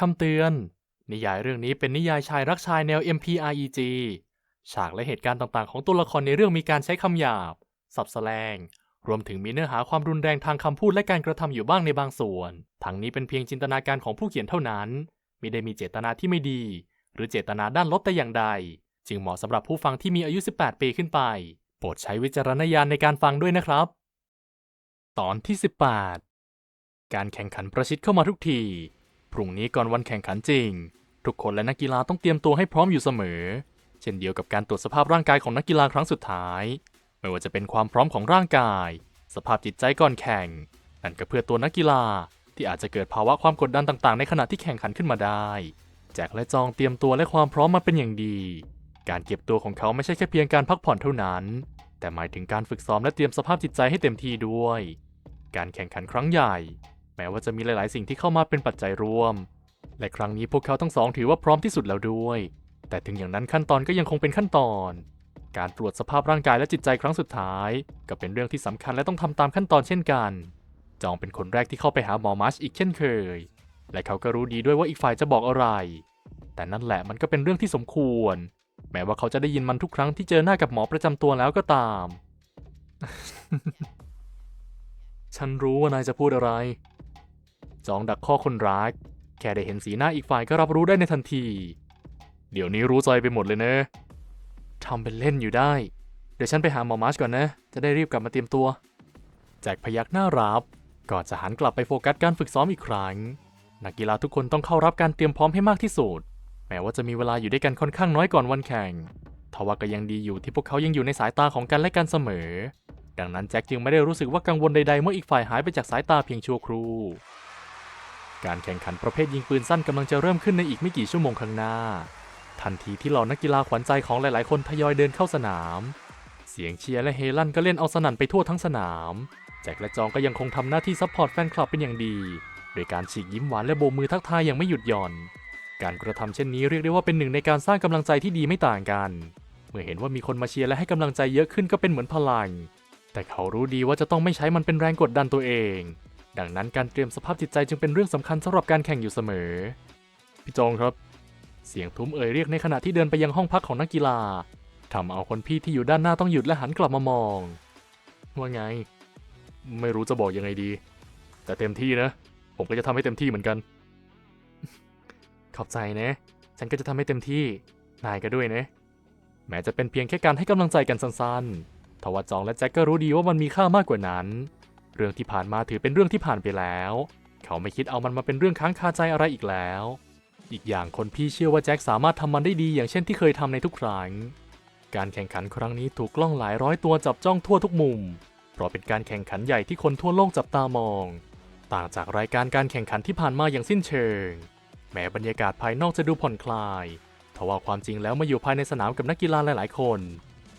คำเตือน นิยายเรื่องนี้เป็นนิยายชายรักชายแนว MPREG ฉากและเหตุการณ์ต่างๆ ของตัวละครในเรื่องมีการใช้คำหยาบ สับแสลง รวมถึงมีเนื้อหาความรุนแรงทางคำพูดและการกระทำอยู่บ้างในบางส่วน ทั้งนี้เป็นเพียงจินตนาการของผู้เขียนเท่านั้น ไม่ได้มีเจตนาที่ไม่ดี หรือเจตนาด้านลบแต่อย่างใด จึงเหมาะสำหรับผู้ฟังที่มีอายุ 18 ปีขึ้นไป โปรดใช้วิจารณญาณในการฟังด้วยนะครับ ตอนที่ 18 การแข่งขันประชิดเข้ามาทุกที พรุ่งนี้ก่อนวันแข่งขันจริง ทุกคนและนักกีฬาต้องเตรียมตัวให้พร้อมอยู่เสมอ เช่นเดียวกับการตรวจสภาพร่างกายของนักกีฬาครั้งสุดท้าย ไม่ว่าจะเป็นความพร้อมของร่างกาย สภาพจิตใจก่อนแข่ง นั่นก็เพื่อตัวนักกีฬาที่อาจจะเกิดภาวะความกดดันต่างๆ ในขณะที่แข่งขันขึ้นมาได้ แจ็คและจองเตรียมตัวและความพร้อมมาเป็นอย่างดี การเก็บตัวของเขาไม่ใช่แค่เพียงการพักผ่อนเท่านั้น แต่หมายถึงการฝึกซ้อมและเตรียมสภาพจิตใจให้เต็มที่ด้วย การแข่งขันครั้งใหญ่ แม้ว่าจะมีหลาย ๆ สิ่งที่เข้ามาเป็นปัจจัยร่วม และครั้งนี้พวกเขาทั้งสองถือว่าพร้อมที่สุดแล้วด้วย แต่ถึงอย่างนั้นขั้นตอนก็ยังคงเป็นขั้นตอน การตรวจสภาพร่างกายและจิตใจครั้งสุดท้าย ก็เป็นเรื่องที่สำคัญและต้องทำตามขั้นตอนเช่นกัน จองเป็นคนแรกที่เข้าไปหาหมอมาร์ชอีกเช่นเคย และเขาก็รู้ดีด้วยว่าอีกฝ่ายจะบอกอะไร แต่นั่นแหละมันก็เป็นเรื่องที่สมควร แม้ว่าเขาจะได้ยินมันทุกครั้งที่เจอหน้ากับหมอประจำตัวแล้วก็ตาม ฉันรู้ว่านายจะพูดอะไร จองดักข้อคนรักแค่ได้เห็นสีหน้าอีกฝ่ายก็รับรู้ได้ในทันที เดี๋ยวนี้รู้ใจไปหมดเลยเนะทำเป็นเล่นอยู่ได้ เดี๋ยวฉันไปหาหมอมาร์ชก่อนนะ จะได้รีบกลับมาเตรียมตัว แจ็คพยักหน้ารับก่อนจะหันกลับไปโฟกัสการฝึกซ้อมอีกครั้ง นักกีฬาทุกคนต้องเข้ารับการเตรียมพร้อมให้มากที่สุด แม้ว่าจะมีเวลาอยู่ด้วยกันค่อนข้างน้อยก่อนวันแข่งทว่าก็ยังดีอยู่ที่พวกเขายังอยู่ในสายตาของกันและกันเสมอ ดังนั้นแจ็คจึงไม่ได้รู้สึกว่ากังวลใดๆ เมื่ออีกฝ่ายหายไปจากสายตาเพียงชั่วครู่ การแข่งขันประเภทยิงปืนสั้นกำลังจะเริ่มขึ้นในอีกไม่กี่ชั่วโมงข้างหน้า ทันทีที่เหล่านักกีฬาขวัญใจของหลาย ๆ คนทยอยเดินเข้าสนาม เสียงเชียร์และเฮลั่นก็เล่นเอาสนั่นไปทั่วทั้งสนาม แจ็คและจองก็ยังคงทำหน้าที่ซัพพอร์ตแฟนคลับเป็นอย่างดี โดยการฉีกยิ้มหวานและโบมือทักทายอย่างไม่หยุดหย่อน การกระทำเช่นนี้เรียกได้ว่าเป็นหนึ่งในการสร้างกำลังใจที่ดีไม่ต่างกัน เมื่อเห็นว่ามีคนมาเชียร์และให้กำลังใจเยอะขึ้นก็เป็นเหมือนพลัง แต่เขารู้ดีว่าจะต้องไม่ใช้มันเป็นแรงกดดันตัวเอง ดังนั้นการเตรียมสภาพจิตใจจึงเป็นเรื่องสำคัญสำหรับการแข่งอยู่เสมอ พี่จองครับ เสียงทุ้มเอ่ยเรียกในขณะที่เดินไปยังห้องพักของนักกีฬาทำเอาคนพี่ที่อยู่ด้านหน้าต้องหยุดและหันกลับมามอง ว่าไง ไม่รู้จะบอกยังไงดี แต่เต็มที่นะ ผมก็จะทำให้เต็มที่เหมือนกัน ขอบใจนะ ฉันก็จะทำให้เต็มที่ นายก็ด้วยนะ แม้จะเป็นเพียงแค่การให้กำลังใจกันสั้นๆทว่าจองและแจ็คก็รู้ดีว่ามันมีค่ามากกว่านั้น รื่องที่ผ่านมาถือเป็นเรื่องที่ผ่านไปแล้ว เขาไม่คิดเอามันมาเป็นเรื่องค้างคาใจอะไรอีกแล้ว อีกอย่างคนพี่เชื่อว่าแจ็คสามารถทำมันได้ดีอย่างเช่นที่เคยทำในทุกครั้ง การแข่งขันครั้งนี้ถูกกล้องหลายร้อยตัวจับจ้องทั่วทุกมุม เพราะเป็นการแข่งขันใหญ่ที่คนทั่วโลกจับตามอง ต่างจากรายการการแข่งขันที่ผ่านมาอย่างสิ้นเชิง แม้บรรยากาศภายนอกจะดูผ่อนคลายทว่าความจริงแล้วมาอยู่ภายในสนามกับนักกีฬาหลายๆ คน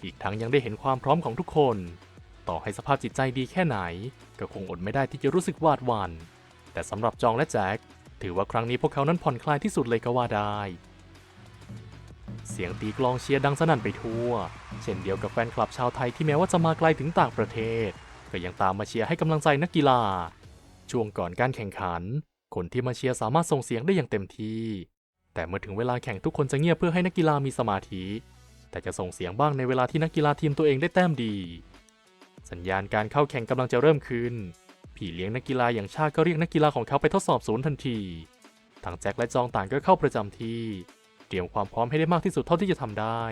อีกทั้งยังได้เห็นความพร้อมของทุกคน ต่อให้สภาพจิตใจดีแค่ไหน ก็คงอดไม่ได้ที่จะรู้สึกวาดวัน แต่สำหรับจองและแจ็คถือว่าครั้งนี้พวกเขานั้นผ่อนคลายที่สุดเลยก็ว่าได้ เสียงตีกลองเชียร์ดังสนั่นไปทั่ว เช่นเดียวกับแฟนคลับชาวไทยที่แม้ว่าจะมาไกลถึงต่างประเทศ ก็ยังตามมาเชียร์ให้กำลังใจนักกีฬา ช่วงก่อนการแข่งขัน คนที่มาเชียร์สามารถส่งเสียงได้อย่างเต็มที่ แต่เมื่อถึงเวลาแข่งทุกคนจะเงียบเพื่อให้นักกีฬามีสมาธิ แต่จะส่งเสียงบ้างในเวลาที่นักกีฬาทีมตัวเองได้แต้มดี สัญญาณการเข้าแข่งกำลังจะเริ่มขึ้นพี่เลี้ยงนักกีฬาอย่างชาติก็เรียกนักกีฬาของเขาไปทดสอบศูนย์ทันทีทั้งแจ็คและจองต่างก็เข้าประจำที่ เตรียมความพร้อมให้ได้มากที่สุดเท่าที่จะทำได้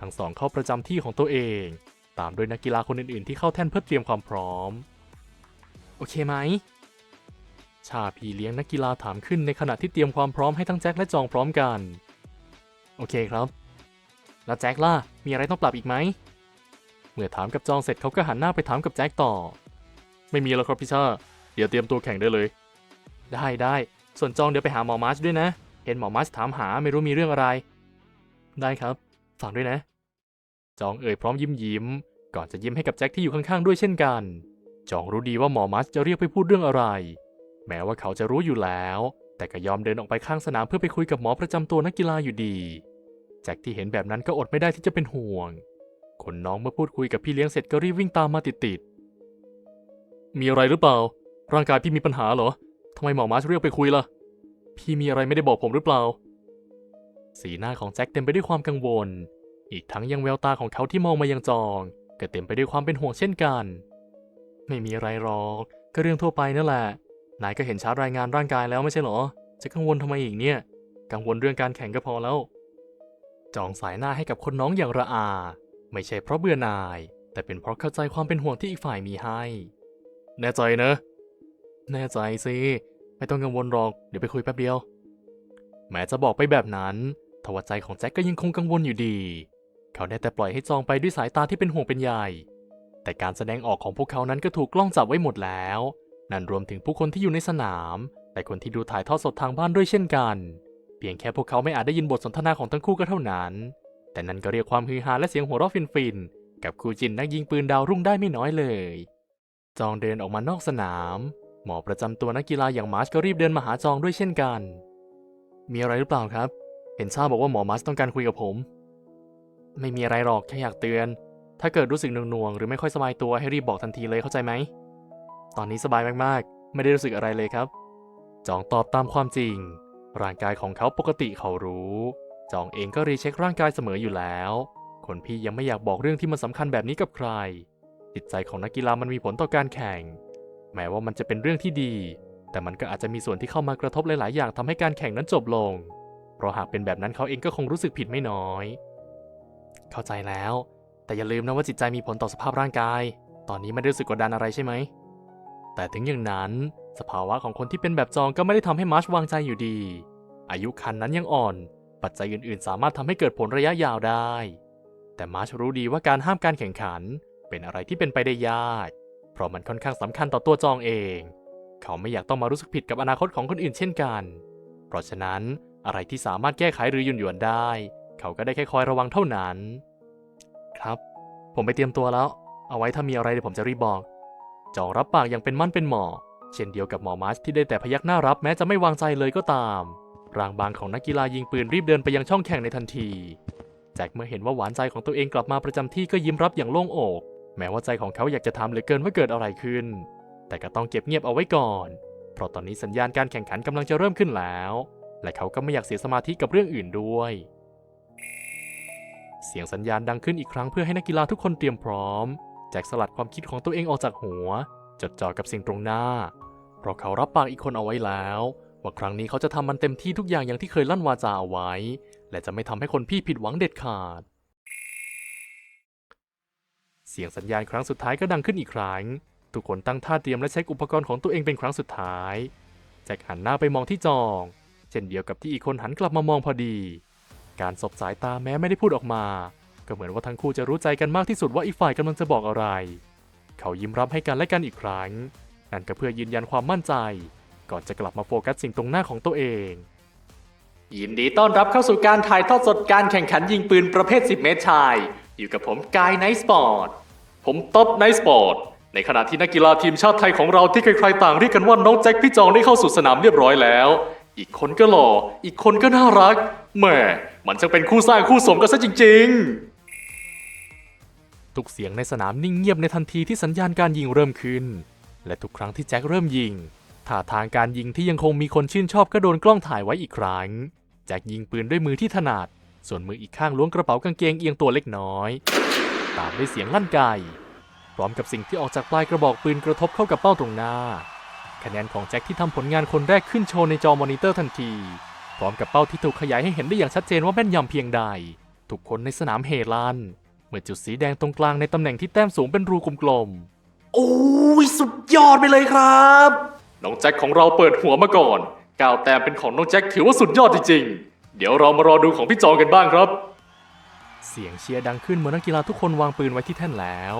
ทั้งสองเข้าประจำที่ของตัวเอง ตามด้วยนักกีฬาคนอื่นๆ ที่เข้าแท่นเพื่อเตรียมความพร้อม โอเคไหม ชาพี่เลี้ยงนักกีฬาถามขึ้นในขณะที่เตรียมความพร้อมให้ทั้งแจ็คและจองพร้อมกัน โอเคครับ แล้วแจ็คล่ะ มีอะไรต้องปรับอีกไหม เมื่อถามกับจองเสร็จเขาก็หันหน้าไปถามกับแจ็คต่อ ไม่มีแล้วครับพี่ชาเดี๋ยวเตรียมตัวแข่งได้เลย ได้ได้ส่วนจองเดี๋ยวไปหาหมอมาร์ชด้วยนะ เห็นหมอมาร์ชถามหาไม่รู้มีเรื่องอะไร ได้ครับฝากด้วยนะ จองเอ่ยพร้อมยิ้มยิ้ม ก่อนจะยิ้มให้กับแจ็คที่อยู่ข้างๆด้วยเช่นกัน จองรู้ดีว่าหมอมาร์ชจะเรียกไปพูดเรื่องอะไร แม้ว่าเขาจะรู้อยู่แล้ว แต่ก็ยอมเดินออกไปข้างสนามเพื่อไปคุยกับหมอประจำตัวนักกีฬาอยู่ดี แจ็คที่เห็นแบบนั้นก็อดไม่ได้ที่จะเป็นห่วง คนน้องเมื่อพูดคุยกับพี่เลี้ยงเสร็จก็รีบวิ่งตามมาติดๆ มีอะไรหรือเปล่า ร่างกายพี่มีปัญหาเหรอทำไมหมอมาร์ชเรียกไปคุยล่ะ พี่มีอะไรไม่ได้บอกผมหรือเปล่า สีหน้าของแจ็คเต็มไปด้วยความกังวล อีกทั้งยังแววตาของเขาที่มองมายังจอง ก็เต็มไปด้วยความเป็นห่วงเช่นกัน ไม่มีอะไรหรอก ก็เรื่องทั่วไปนั่นแหละ นายก็เห็นชาร์ตรายงานร่างกายแล้วไม่ใช่เหรอ จะกังวลทำไมอีกเนี่ย กังวลเรื่องการแข่งก็พอแล้ว จองสายหน้าให้กับคนน้องอย่างระอา ไม่ใช่เพราะเบื่อหน่าย แต่เป็นเพราะเข้าใจความเป็นห่วงที่อีกฝ่ายมีให้ แน่ใจนะ แน่ใจสิ ไม่ต้องกังวลหรอก เดี๋ยวไปคุยแป๊บเดียว แม้จะบอกไปแบบนั้นทว่าใจของแจ็คก็ยังคงกังวลอยู่ดี เขาได้แต่ปล่อยให้จองไปด้วยสายตาที่เป็นห่วงเป็นใย แต่การแสดงออกของพวกเขานั้นก็ถูกกล้องจับไว้หมดแล้ว นั่นรวมถึงผู้คนที่อยู่ในสนาม และคนที่ดูถ่ายทอดสดทางบ้านด้วยเช่นกัน เพียงแค่พวกเขาไม่อาจได้ยินบทสนทนาของทั้งคู่ก็เท่านั้น แต่นั่นก็เรียกความฮือฮาและเสียงหัวเราะฟินๆ กับคู่จินนักยิงปืนดาวรุ่งได้ไม่น้อยเลย จองเดินออกมานอกสนาม หมอประจำตัวนักกีฬาอย่างมาร์ชก็รีบเดินมาหาจองด้วยเช่นกัน มีอะไรหรือเปล่าครับ เห็นทราบบอกว่าหมอมาร์ชต้องการคุยกับผม ไม่มีอะไรหรอกแค่อยากเตือน ถ้าเกิดรู้สึกหน่วงๆหรือไม่ค่อยสบายตัวให้รีบบอกทันทีเลยเข้าใจไหม ตอนนี้สบายมากๆ ไม่ได้รู้สึกอะไรเลยครับ จองตอบตามความจริง ร่างกายของเขาปกติเขารู้ จองเองก็รีเช็คร่างกายเสมออยู่แล้ว คนพี่ยังไม่อยากบอกเรื่องที่มันสำคัญแบบนี้กับใคร จิตใจของนักกีฬามันมีผลต่อการแข่ง แม้ว่ามันจะเป็นเรื่องที่ดี แต่มันก็อาจจะมีส่วนที่เข้ามากระทบหลาย ๆ อย่างทำให้การแข่งนั้นจบลง เพราะหากเป็นแบบนั้นเขาเองก็คงรู้สึกผิดไม่น้อย เข้าใจแล้ว แต่อย่าลืมนะว่าจิตใจมีผลต่อสภาพร่างกาย ตอนนี้ไม่ได้รู้สึกกดดันอะไรใช่ไหม แต่ถึงอย่างนั้น สภาวะของคนที่เป็นแบบจองก็ไม่ได้ทำให้มาร์ชวางใจอยู่ดี อายุคันนั้นยังอ่อน ปัจจัยอื่นๆ สามารถทำให้เกิดผลระยะยาวได้ แต่มาร์ชรู้ดีว่าการห้ามการแข่งขันเป็นอะไรที่เป็นไปได้ยาก เพราะมันค่อนข้างสำคัญต่อตัวจองเอง เขาไม่อยากต้องมารู้สึกผิดกับอนาคตของคนอื่นเช่นกัน เพราะฉะนั้นอะไรที่สามารถแก้ไขหรือหยุนหยวนได้ เขาก็ได้แค่คอยระวังเท่านั้น ครับ ผมไปเตรียมตัวแล้ว เอาไว้ถ้ามีอะไรเดี๋ยวผมจะรีบบอก จองรับปากอย่างเป็นมั่นเป็นหมอ เช่นเดียวกับหมอมาร์ชที่ได้แต่พยักหน้ารับแม้จะไม่วางใจเลยก็ตาม ร่างบางของนักกีฬายิงปืนรีบเดินไปยังช่องแข่งในทันที แจ็คเมื่อเห็นว่าหวานใจของตัวเองกลับมาประจำที่ก็ยิ้มรับอย่างโล่งอก แม้ว่าใจของเขาอยากจะถามเหลือเกินว่าเกิดอะไรขึ้น แต่ก็ต้องเก็บเงียบเอาไว้ก่อน เพราะตอนนี้สัญญาณการแข่งขันกำลังจะเริ่มขึ้นแล้ว และเขาก็ไม่อยากเสียสมาธิกับเรื่องอื่นด้วย เสียงสัญญาณดังขึ้นอีกครั้งเพื่อให้นักกีฬาทุกคนเตรียมพร้อม แจ็คสลัดความคิดของตัวเองออกจากหัว จดจ่อกับสิ่งตรงหน้า เพราะเขารับปากอีกคนเอาไว้แล้ว ว่าครั้งนี้เขาจะทำมันเต็มที่ทุกอย่างอย่างที่เคยลั่นวาจาเอาไว้ และจะไม่ทำให้คนพี่ผิดหวังเด็ดขาด เสียงสัญญาณครั้งสุดท้ายก็ดังขึ้นอีกครั้ง ทุกคนตั้งท่าเตรียมและเช็คอุปกรณ์ของตัวเองเป็นครั้งสุดท้ายแจ็คหันหน้าไปมองที่จอง เช่นเดียวกับที่อีกคนหันกลับมามองพอดี การสบสายตาแม้ไม่ได้พูดออกมา ก็เหมือนว่าทั้งคู่จะรู้ใจกันมากที่สุดว่าอีกฝ่ายกำลังจะบอกอะไร เขายิ้มรับให้กันและกันอีกครั้ง นั่นก็เพื่อยืนยันความมั่นใจ ก่อนจะกลับมาโฟกัสสิ่งตรงหน้าของตัวเอง ยินดีต้อนรับเข้าสู่การถ่ายทอดสดการแข่งขันยิงปืนประเภท 10 เมตรชาย อยู่กับผมกายไนท์สปอร์ต ผมต๊อบไนท์สปอร์ต ในขณะที่นักกีฬาทีมชาติไทยของเราที่ใครๆต่างเรียกกันว่าน้องแจ็คพี่จองได้เข้าสู่สนามเรียบร้อยแล้ว อีกคนก็หล่อ อีกคนก็น่ารัก แหม่มันจะเป็นคู่สร้างคู่สมกันซะจริง ๆทุกเสียงในสนามนิ่งเงียบในทันทีที่สัญญาณการยิงเริ่มขึ้น และทุกครั้งที่แจ็คเริ่มยิง ท่าทางการยิงที่ยังคงมีคนชื่นชอบก็โดนกล้องถ่ายไว้อีกครั้งแจ็คยิงปืนด้วยมือที่ถนัด ส่วนมืออีกข้างล้วงกระเป๋ากางเกงเอียงตัวเล็กน้อย ตามด้วยเสียงลั่นไกพร้อมกับสิ่งที่ออกจากปลายกระบอกปืนกระทบเข้ากับเป้าตรงหน้า คะแนนของแจ็คที่ทำผลงานคนแรกขึ้นโชว์ในจอมอนิเตอร์ทันที พร้อมกับเป้าที่ถูกขยายให้เห็นได้อย่างชัดเจนว่าแม่นยำเพียงใด ทุกคนในสนามเฮลันเมื่อจุดสีแดงตรงกลางในตำแหน่งที่แต้มสูงเป็นรูกลมๆ โอ้ยสุดยอดไปเลยครับ น้องแจ็คของเราเปิดหัวมาก่อนก้าวแต้มเป็นของน้องแจ็คถือว่าสุดยอดจริงๆ เดี๋ยวเรามารอดูของพี่จองกันบ้างครับ เสียงเชียร์ดังขึ้นเมื่อนักกีฬาทุกคนวางปืนไว้ที่แท่นแล้ว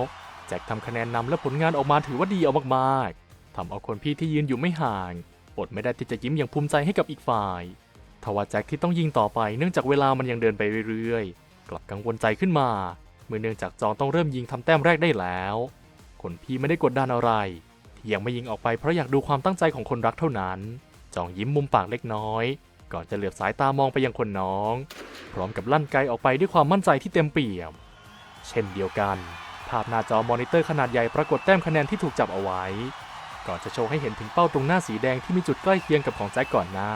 แจ็คทำคะแนนนำและผลงานออกมาถือว่าดีเอามากๆทำเอาคนพี่ที่ยืนอยู่ไม่ห่างอดไม่ได้ที่จะยิ้มอย่างภูมิใจให้กับอีกฝ่ายทว่าแจ็คที่ต้องยิงต่อไปเนื่องจากเวลามันยังเดินไปเรื่อยๆ กลับกังวลใจขึ้นมา เมื่อเนื่องจากจองต้องเริ่มยิงทำแต้มแรกได้แล้ว คนพี่ไม่ได้กดดันอะไร ยังไม่ยิงออกไปเพราะอยากดูความตั้งใจของคนรักเท่านั้น จองยิ้มมุมปากเล็กน้อย ก่อนจะเหลือบสายตามองไปยังคนน้อง พร้อมกับลั่นไกออกไปด้วยความมั่นใจที่เต็มเปี่ยม เช่นเดียวกัน ภาพหน้าจอมอนิเตอร์ขนาดใหญ่ปรากฏแต้มคะแนนที่ถูกจับเอาไว้ ก่อนจะโชว์ให้เห็นถึงเป้าตรงหน้าสีแดงที่มีจุดใกล้เคียงกับของแจ็คก่อนหน้า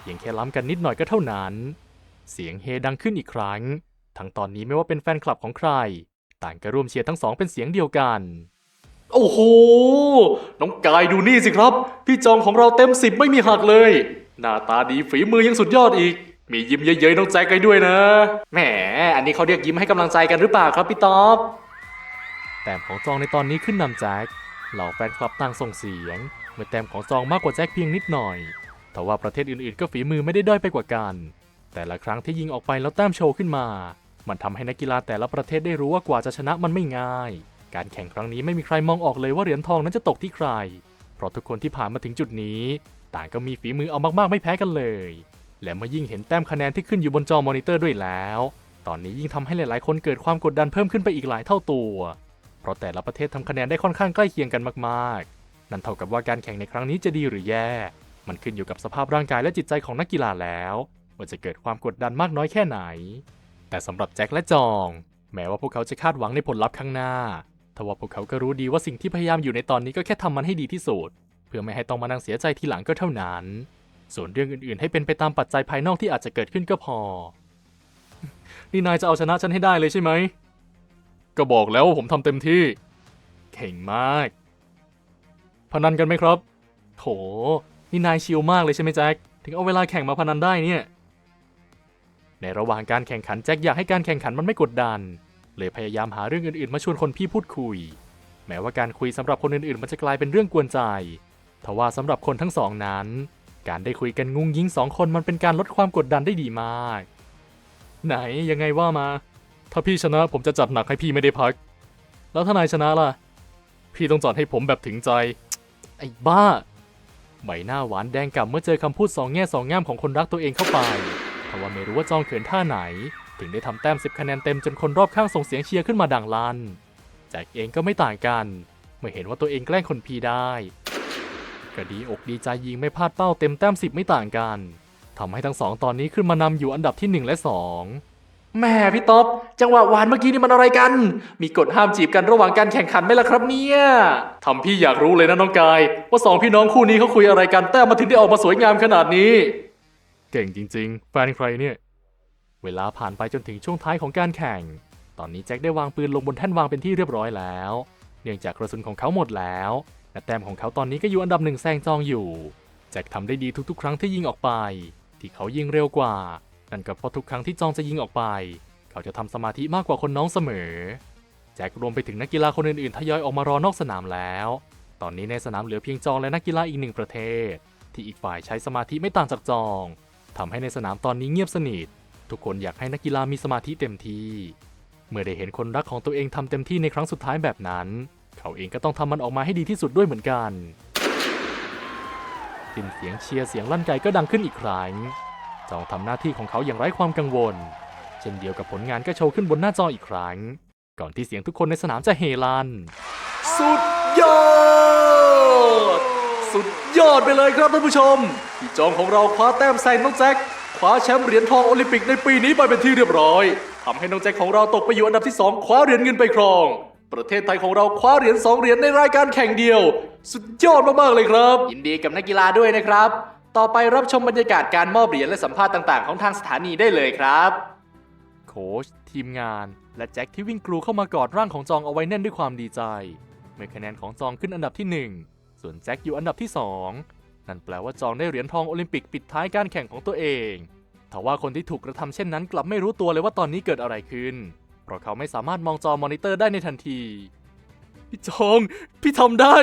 เพียงแค่ล้ำกันนิดหน่อยก็เท่านั้น เสียงเฮดังขึ้นอีกครั้ง ทั้งตอนนี้ไม่ว่าเป็นแฟนคลับของใคร ต่างก็ร่วมเชียร์ทั้งสองเป็นเสียงเดียวกัน โอ้โห น้องกายดูนี่สิครับ พี่จองของเราเต็มสิบไม่มีหักเลย หน้าตาดีฝีมือยังสุดยอดอีก มียิ้มเย้ยๆน้องแจ็คกันด้วยนะ แหม อันนี้เขาเรียกยิ้มให้กำลังใจกันหรือเปล่าครับพี่ต๊อบ แต้มของจองในตอนนี้ขึ้นนำแจ็คเหล่าแฟนคลับต่างส่งเสียง เมื่อแต้มของจองมากกว่าแจ็คเพียงนิดหน่อยแต่ว่าประเทศอื่นๆ ก็ฝีมือไม่ได้ด้อยไปกว่ากัน แต่ละครั้งที่ยิงออกไปแล้วแต้มโชว์ขึ้นมา มันทำให้นักกีฬาแต่ละประเทศได้รู้ว่ากว่าจะชนะมันไม่ง่าย การแข่งครั้งนี้ไม่มีใครมองออกเลยว่าเหรียญทองนั้นจะตกที่ใคร เพราะทุกคนที่ผ่านมาถึงจุดนี้ ต่างก็มีฝีมือเอามากๆไม่แพ้กันเลย และเมื่อยิ่งเห็นแต้มคะแนนที่ขึ้นอยู่บนจอมอนิเตอร์ด้วยแล้ว ตอนนี้ยิ่งทำให้หลายๆ คนเกิดความกดดันเพิ่มขึ้นไปอีกหลายเท่าตัว เพราะแต่ละประเทศทำคะแนนได้ค่อนข้างใกล้เคียงกันมากๆ นั่นเท่ากับว่าการแข่งในครั้งนี้จะดีหรือแย่ มันขึ้นอยู่กับสภาพร่างกายและจิตใจของนักกีฬาแล้วว่าจะเกิดความกดดันมากน้อยแค่ไหน แต่สำหรับแจ็คและจอง แม้ว่าพวกเขาจะคาดหวังในผลลัพธ์ข้างหน้า ทว่าพวกเขาก็รู้ดีว่าสิ่งที่พยายามอยู่ในตอนนี้ก็แค่ทำมันให้ดีที่สุด เพื่อไม่ให้ต้องมานั่งเสียใจทีหลังก็เท่านั้น ส่วนเรื่องอื่นๆ ให้เป็นไปตามปัจจัยภายนอกที่อาจจะเกิดขึ้นก็พอ นี่นายจะเอาชนะฉันให้ได้เลยใช่ไหม ก็บอกแล้วว่าผมทำเต็มที่เก่งมาก พนันกันไหมครับ โถ นี่นายชิลมากเลยใช่ไหมแจ็ค ถึงเอาเวลาแข่งมาพนันได้เนี่ย ในระหว่างการแข่งขันแจ็คอยากให้การแข่งขันมันไม่กดดัน เลยพยายามหาเรื่องอื่นๆ มาชวนคนพี่พูดคุย แม้ว่าการคุยสำหรับคนอื่นๆ มันจะกลายเป็นเรื่องกวนใจ ทว่าสำหรับคนทั้งสองนั้น การได้คุยกันงุ้งยิงสองคนมันเป็นการลดความกดดันได้ดีมาก ไหนยังไงว่ามา ถ้าพี่ชนะผมจะจัดหนักให้พี่ไม่ได้พัก แล้วถ้านายชนะล่ะ พี่ต้องจัดให้ผมแบบถึงใจ ไอ้บ้า ใบหน้าหวานแดงกล่ำเมื่อเจอคำพูดสองแง่สองง่ามของคนรักตัวเองเข้าไปทว่าไม่รู้ว่าจองเขินท่าไหน ถึงได้ทำแต้มสิบคะแนนเต็มจนคนรอบข้างส่งเสียงเชียร์ขึ้นมาดังลั่นแจ็คเองก็ไม่ต่างกัน เมื่อเห็นว่าตัวเองแกล้งคนพีได้ก็ดีอกดีใจยิงไม่พลาดเป้าเต็มแต้มสิบไม่ต่างกันทำให้ทั้งสองตอนนี้ขึ้นมานำอยู่อันดับที่หนึ่งและสองแม่พี่ต๊อบจังหวะหวานเมื่อกี้นี่มันอะไรกัน มีกฎห้ามจีบกันระหว่างการแข่งขันไหมล่ะครับเนี่ยทำพี่อยากรู้เลยนะน้องกาย ว่าสองพี่น้องคู่นี้เขาคุยอะไรกันแต้มมาถึงได้ออกมาสวยงามขนาดนี้ เก่งจริง ๆ แฟนใครเนี่ย เวลาผ่านไปจนถึงช่วงท้ายของการแข่ง ตอนนี้แจ็คได้วางปืนลงบนแท่นวางเป็นที่เรียบร้อยแล้ว เนื่องจากกระสุนของเขาหมดแล้วและแต้มของเขาตอนนี้ก็อยู่อันดับหนึ่งแซงจองอยู่ แจ็คทำได้ดีทุกๆ ครั้งที่ยิงออกไป ที่เขายิงเร็วกว่า นั่นก็เพราะทุกครั้งที่จองจะยิงออกไป เขาจะทำสมาธิมากกว่าคนน้องเสมอ แจ็ครวมไปถึงนักกีฬาคนอื่นๆทยอยออกมารอนอกสนามแล้ว ตอนนี้ในสนามเหลือเพียงจองและนักกีฬาอีกหนึ่งประเทศ ที่อีกฝ่ายใช้สมาธิไม่ต่างจากจองทำให้ในสนามตอนนี้เงียบสนิท ทุกคนอยากให้นักกีฬามีสมาธิเต็มที่ เมื่อได้เห็นคนรักของตัวเองทำเต็มที่ในครั้งสุดท้ายแบบนั้น เขาเองก็ต้องทำมันออกมาให้ดีที่สุดด้วยเหมือนกันสิ้นเสียงเชียร์เสียงลั่นไกก็ดังขึ้นอีกครั้งจองทำหน้าที่ของเขาอย่างไร้ความกังวล เช่นเดียวกับผลงานก็โชว์ขึ้นบนหน้าจออีกครั้ง ก่อนที่เสียงทุกคนในสนามจะเฮลัน สุดยอด สุดยอดไปเลยครับท่านผู้ชมพี่จองของเราคว้าแต้มแซงน้องแจ็ค คว้าแชมป์เหรียญทองโอลิมปิกในปีนี้ไปเป็นที่เรียบร้อยทำให้น้องแจ็คของเราตกไปอยู่อันดับที่ 2 คว้าเหรียญเงินไปครอง ประเทศไทยของเราคว้าเหรียญ2เหรียญในรายการแข่งเดียว สุดยอดมากๆเลยครับ ยินดีกับนักกีฬาด้วยนะครับ ต่อไปรับชมบรรยากาศการมอบเหรียญและสัมภาษณ์ต่าง ๆ ของทางสถานีได้เลยครับ โค้ชทีมงาน และแจ็คที่วิ่งกรูเข้ามากอดร่างของจองเอาไว้แน่นด้วยความดีใจ เมื่อคะแนนของจองขึ้นอันดับที่ 1 ส่วนแจ็คอยู่อันดับที่ 2 นั่นแปลว่าจองได้เหรียญทองโอลิมปิกปิดท้ายการแข่งของตัวเองทว่าคนที่ถูกกระทำเช่นนั้นกลับไม่รู้ตัวเลยว่าตอนนี้เกิดอะไรขึ้น เพราะเขาไม่สามารถมองจอมอนิเตอร์ได้ในทันที พี่จอง พี่ทำได้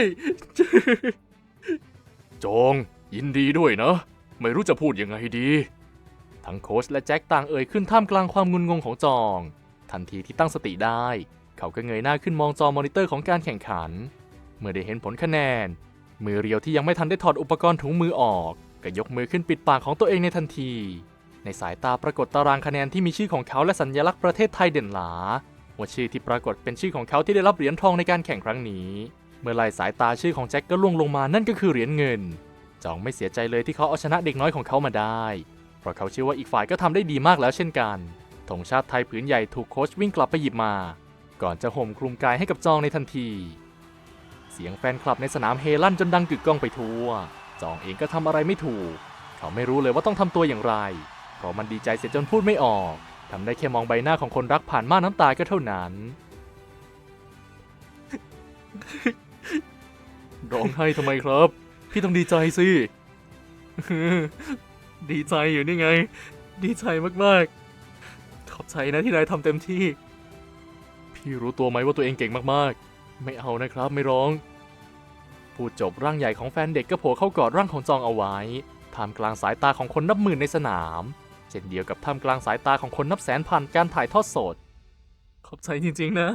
จองยินดีด้วยนะ ไม่รู้จะพูดยังไงดี ทั้งโค้ชและแจ็คต่างเอ่ยขึ้นท่ามกลางความงุนงงของจอง ทันทีที่ตั้งสติได้ เขาก็เงยหน้าขึ้นมองจอมอนิเตอร์ของการแข่งขัน เมื่อได้เห็นผลคะแนน มือเรียวที่ยังไม่ทันได้ถอดอุปกรณ์ถุงมือออก ก็ยกมือขึ้นปิดปากของตัวเองในทันที ในสายตาปรากฏตารางคะแนนที่มีชื่อของเขาและสัญลักษณ์ประเทศไทยเด่นหลาว่าชื่อที่ปรากฏเป็นชื่อของเขาที่ได้รับเหรียญทองในการแข่งครั้งนี้ เมื่อไล่สายตาชื่อของแจ็คก็ล่วงลงมานั่นก็คือเหรียญเงิน จองไม่เสียใจเลยที่เขาเอาชนะเด็กน้อยของเขามาได้ เพราะเขาเชื่อว่าอีกฝ่ายก็ทำได้ดีมากแล้วเช่นกันธงชาติไทยผืนใหญ่ถูกโค้ชวิ่งกลับไปหยิบมา ก่อนจะห่มคลุมกายให้กับจองในทันที สียงแฟนคลับในสนามเฮลั่นจนดังกึกก้องไปทั่ว จองเองก็ทำอะไรไม่ถูก เขาไม่รู้เลยว่าต้องทำตัวอย่างไร เพราะมันดีใจเสียจนพูดไม่ออกทำได้แค่มองใบหน้าของคนรักผ่านม่านน้ำตาก็เท่านั้น ร้องไห้ทำไมครับ พี่ต้องดีใจสิ ดีใจอยู่นี่ไง ดีใจมากๆ ขอบใจนะที่นายทำเต็มที่ พี่รู้ตัวไหมว่าตัวเองเก่งมากๆ ไม่เอานะครับไม่ร้อง พูดจบร่างใหญ่ของแฟนเด็กก็โผล่เข้ากอดร่างของจองเอาไว้ ท่ามกลางสายตาของคนนับหมื่นในสนาม เช่นเดียวกับท่ามกลางสายตาของคนนับแสนผ่านการถ่ายทอดสด ขอบใจจริงๆนะ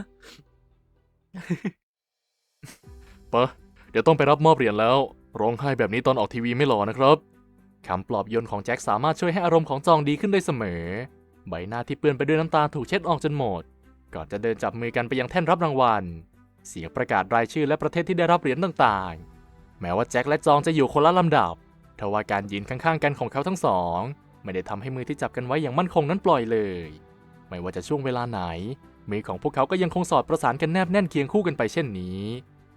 ปะเดี๋ยวต้องไปรับมอบเหรียญแล้ว ร้องไห้แบบนี้ตอนออกทีวีไม่หล่อนะครับคำปลอบโยนของแจ็คสามารถช่วยให้อารมณ์ของจองดีขึ้นได้เสมอ ใบหน้าที่เปื้อนไปด้วยน้ำตาถูกเช็ดออกจนหมด ก่อนจะเดินจับมือกันไปยังแท่นรับรางวัล เสียงประกาศรายชื่อและประเทศที่ได้รับเหรียญต่างๆ แม้ว่าแจ็คและจองจะอยู่คนละลำดับทว่าการยืนข้างๆกันของเขาทั้งสอง ไม่ได้ทำให้มือที่จับกันไว้อย่างมั่นคงนั้นปล่อยเลย ไม่ว่าจะช่วงเวลาไหน มือของพวกเขาก็ยังคงสอดประสานกันแนบแน่นเคียงคู่กันไปเช่นนี้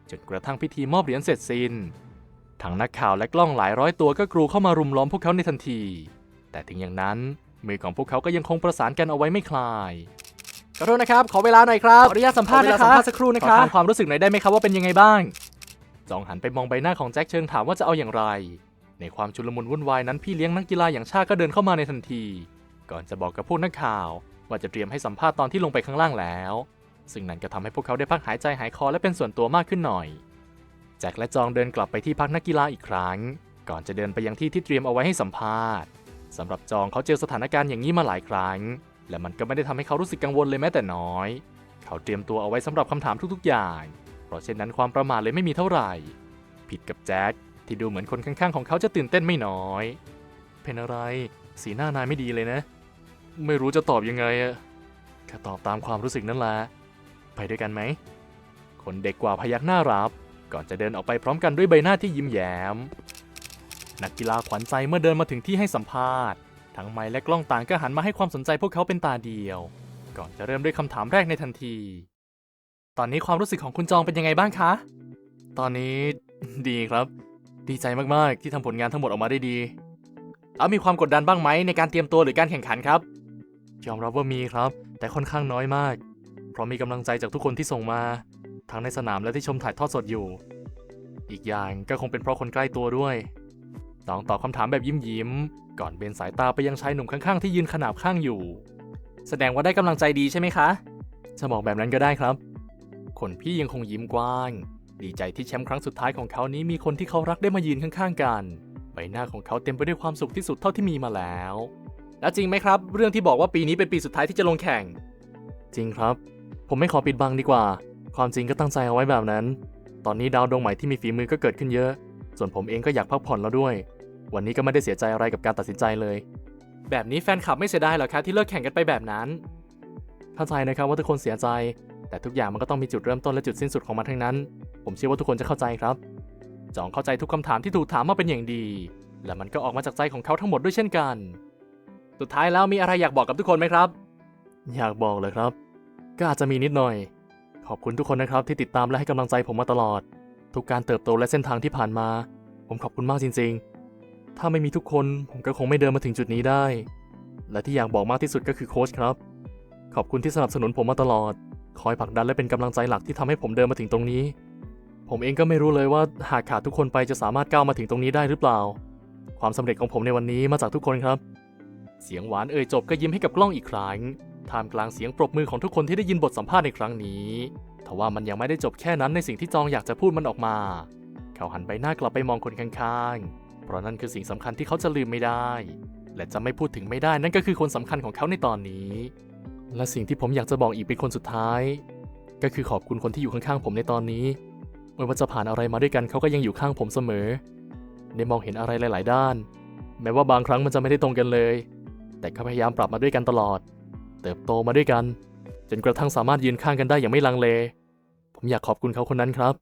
จนกระทั่งพิธีมอบเหรียญเสร็จสิ้นทั้งนักข่าวและกล้องหลายร้อยตัวก็กรูเข้ามารุมล้อมพวกเขาในทันที แต่ถึงอย่างนั้น มือของพวกเขาก็ยังคงประสานกันเอาไว้ไม่คลาย ขอโทษนะครับ ขอเวลาหน่อยครับขออนุญาตสัมภาษณ์นะครับสัมภาษณ์สักครู่นะครับขอถามความรู้สึกหน่อยได้ไหมครับว่าเป็นยังไงบ้าง จองหันไปมองใบหน้าของแจ็คเชิงถามว่าจะเอาอย่างไร ในความชุลมุนวุ่นวายนั้นพี่เลี้ยงนักกีฬาอย่างชาก็เดินเข้ามาในทันที ก่อนจะบอกกับพวกนักข่าว ว่าจะเตรียมให้สัมภาษณ์ตอนที่ลงไปข้างล่างแล้ว ซึ่งนั่นก็ทำให้พวกเขาได้พักหายใจหายคอและเป็นส่วนตัวมากขึ้นหน่อยแจ็คและจองเดินกลับไปที่พักนักกีฬาอีกครั้ง ก่อนจะเดินไปยังที่ที่เตรียมเอาไว้ให้สัมภาษณ์สำหรับจองเขาเจอสถานการณ์อย่างนี้มาหลายครั้ง และมันก็ไม่ได้ทำให้เขารู้สึกกังวลเลยแม้แต่น้อย เขาเตรียมตัวเอาไว้สำหรับคำถามทุกๆ อย่าง เพราะเช่นนั้นความประมาทเลยไม่มีเท่าไหร่ ผิดกับแจ็คที่ดูเหมือนคนข้างๆ ของเขาจะตื่นเต้นไม่น้อย เป็นอะไร สีหน้านายไม่ดีเลยนะ ไม่รู้จะตอบยังไงอะแค่ตอบตามความรู้สึกนั่นแหละ ไปด้วยกันไหม คนเด็กกว่าพยักหน้ารับ ก่อนจะเดินออกไปพร้อมกันด้วยใบหน้าที่ยิ้มแย้ม นักกีฬาขวัญใจเมื่อเดินมาถึงที่ให้สัมภาษณ์ ทั้งไมค์และกล้องต่างก็หันมาให้ความสนใจพวกเขาเป็นตาเดียว ก่อนจะเริ่มด้วยคำถามแรกในทันที ตอนนี้ความรู้สึกของคุณจองเป็นยังไงบ้างคะ ตอนนี้ดีครับ ดีใจมากๆที่ทำผลงานทั้งหมดออกมาได้ดี เอามีความกดดันบ้างไหมในการเตรียมตัวหรือการแข่งขันครับ ยอมรับว่ามีครับ แต่ค่อนข้างน้อยมาก เพราะมีกำลังใจจากทุกคนที่ส่งมา ทั้งในสนามและที่ชมถ่ายทอดสดอยู่ อีกอย่างก็คงเป็นเพราะคนใกล้ตัวด้วย น้องตอบคำถามแบบยิ้มยิ้มๆก่อนเบนสายตาไปยังชายหนุ่มข้างๆ ที่ยืนขนาบข้างอยู่ แสดงว่าได้กำลังใจดีใช่ไหมคะ จะบอกแบบนั้นก็ได้ครับ คนพี่ยังคงยิ้มกว้าง ดีใจที่แชมป์ครั้งสุดท้ายของเขานี้มีคนที่เขารักได้มายืนข้างๆ กัน ใบหน้าของเขาเต็มไปด้วยความสุขที่สุดเท่าที่มีมาแล้ว แล้วจริงไหมครับ เรื่องที่บอกว่าปีนี้เป็นปีสุดท้ายที่จะลงแข่ง จริงครับ ผมไม่ขอปิดบังดีกว่า ความจริงก็ตั้งใจเอาไว้แบบนั้น ตอนนี้ดาวดวงใหม่ที่มีฝีมือก็เกิดขึ้นเยอะ ส่วนผมเองก็อยากพักผ่อนแล้วด้วย วันนี้ก็ไม่ได้เสียใจอะไรกับการตัดสินใจเลย แบบนี้แฟนคลับไม่เสียดายหรอครับที่เลิกแข่งกันไปแบบนั้นเข้าใจนะครับว่าทุกคนเสียใจ แต่ทุกอย่างมันก็ต้องมีจุดเริ่มต้นและจุดสิ้นสุดของมันทั้งนั้น ผมเชื่อว่าทุกคนจะเข้าใจครับจองเข้าใจทุกคำถามที่ถูกถามมาเป็นอย่างดี และมันก็ออกมาจากใจของเขาทั้งหมดด้วยเช่นกัน สุดท้ายแล้วมีอะไรอยากบอกกับทุกคนไหมครับ อยากบอกเลยครับ ก็อาจจะมีนิดหน่อย ขอบคุณทุกคนนะครับที่ติดตามและให้กำลังใจผมมาตลอด ทุกการเติบโตและเส้นทางที่ผ่านมา ผมขอบคุณมากจริง ๆ ถ้าไม่มีทุกคนผมก็คงไม่เดินมาถึงจุดนี้ได้ และที่อยากบอกมากที่สุดก็คือโค้ชครับ ขอบคุณที่สนับสนุนผมมาตลอด คอยผลักดันและเป็นกำลังใจหลักที่ทำให้ผมเดินมาถึงตรงนี้ ผมเองก็ไม่รู้เลยว่าหากขาดทุกคนไปจะสามารถก้าวมาถึงตรงนี้ได้หรือเปล่า ความสำเร็จของผมในวันนี้มาจากทุกคนครับ เสียงหวานเอ่ยจบก็ยิ้มให้กับกล้องอีกครั้งท่ามกลางเสียงปรบมือของทุกคนที่ได้ยินบทสัมภาษณ์ในครั้งนี้ทว่ามันยังไม่ได้จบแค่นั้นในสิ่งที่จองอยากจะพูดมันออกมา เขาหันใบหน้ากลับไปมองคนข้างๆ เพราะนั่นคือสิ่งสำคัญที่เขาจะลืมไม่ได้ และจะไม่พูดถึงไม่ได้นั่นก็คือคนสำคัญของเขาในตอนนี้ และสิ่งที่ผมอยากจะบอกอีกเป็นคนสุดท้าย ก็คือขอบคุณคนที่อยู่ข้างๆผมในตอนนี้ไม่ว่าจะผ่านอะไรมาด้วยกันเขาก็ยังอยู่ข้างผมเสมอได้มองเห็นอะไรหลาย ๆ ด้าน แม้ว่าบางครั้งมันจะไม่ได้ตรงกันเลย แต่ก็พยายามปรับมาด้วยกันตลอด เติบโตมาด้วยกัน จนกระทั่งสามารถยืนข้างกันได้อย่างไม่ลังเล ผมอยากขอบคุณเขาคนนั้นครับ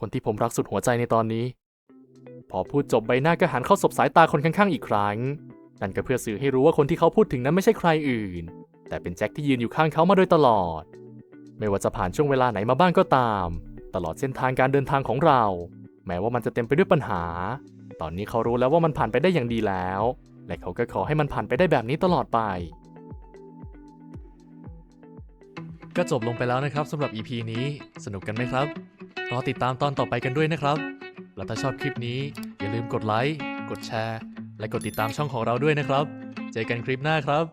คนที่ผมรักสุดหัวใจในตอนนี้ พอพูดจบใบหน้าก็หันเข้าสบสายตาคนข้างๆอีกครั้ง นั่นก็เพื่อสื่อให้รู้ว่าคนที่เขาพูดถึงนั้นไม่ใช่ใครอื่น แต่เป็นแจ็คที่ยืนอยู่ข้างเขามาโดยตลอด ไม่ว่าจะผ่านช่วงเวลาไหนมาบ้างก็ตาม ตลอดเส้นทางการเดินทางของเรา แม้ว่ามันจะเต็มไปด้วยปัญหา ตอนนี้เขารู้แล้วว่ามันผ่านไปได้อย่างดีแล้ว และเขาก็ขอให้มันผ่านไปได้แบบนี้ตลอดไปก็จบลงไปแล้วนะครับสำหรับ EP นี้สนุกกันไหมครับ รอติดตามตอนต่อไปกันด้วยนะครับ แล้วถ้าชอบคลิปนี้อย่าลืมกดไลค์ กดแชร์ และกดติดตามช่องของเราด้วยนะครับ เจอกันคลิปหน้าครับ